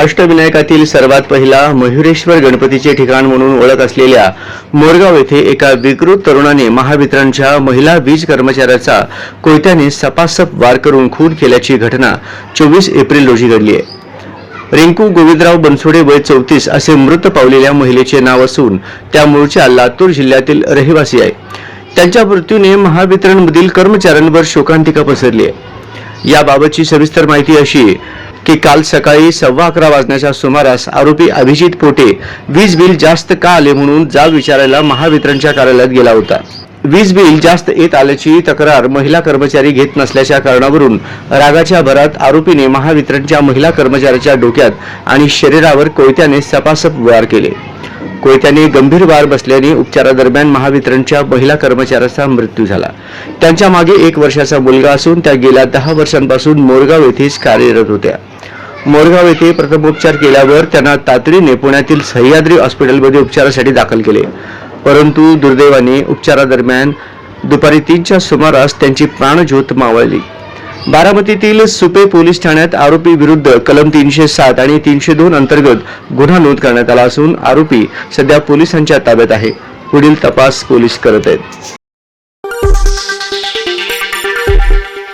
अष्टविनायकातील सर्वात पहिला मयुरेश्वर गणपतीचे ठिकाण म्हणून ओळख असलेल्या मोरगाव येथे एका विकृत तरुणाने महावितरणच्या महिला वीज कर्मचाऱ्याचा कोयत्याने सपासप वार करून खून केल्याची घटना चोवीस एप्रिल रोजी घडली आहे. रिंकू गोविंदराव बनसोडे वय चौतीस असे मृत पावलेल्या महिलेचे नाव असून त्या मूळच्या लातूर जिल्ह्यातील रहिवासी आहे. त्यांच्या मृत्यूने महावितरणमधील कर्मचाऱ्यांवर शोकांतिका पसरली आहे. याबाबतची सविस्तर माहिती अशी की काल सकाळी सव्वा अकरा वाजण्याच्या सुमारास आरोपी अभिजित पोटे वीज बिल जास्त का आले म्हणून जाब विचारायला महावितरणच्या कार्यालयात गेला होता. वीज बिल जास्त येत आल्याची तक्रार महिला कर्मचारी घेत नसल्याच्या कारणावरून रागाच्या भरात आरोपीने महावितरणच्या महिला कर्मचाऱ्याच्या डोक्यात आणि शरीरावर कोयत्याने सपासप वार केले. कोयत्याने गंभीर वार बसल्याने उपचारादरम्यान महावितरणच्या महिला कर्मचाऱ्याचा मृत्यू झाला. त्यांच्या मागे एक वर्षाचा मुलगा असून त्या गेल्या दहा वर्षांपासून मोरगाव येथेच कार्यरत होत्या. मोरगाव येथे प्रथमोपचार केल्यावर त्यांना तातडीने पुण्यातील सह्याद्री हॉस्पिटलमध्ये उपचारासाठी दाखल केले. परंतु दुर्दैवाने उपचारादरम्यान दुपारी तीनच्या सुमारास त्यांची प्राणज्योत मावळली. बारामतीतील सुपे पोलीस ठाण्यात आरोपी विरुद्ध कलम तीनशे सात आणि तीनशे दोन अंतर्गत गुन्हा नोंद करण्यात आला असून आरोपी सध्या पोलिसांच्या ताब्यात आहे. पुढील तपास पोलीस करत आहेत.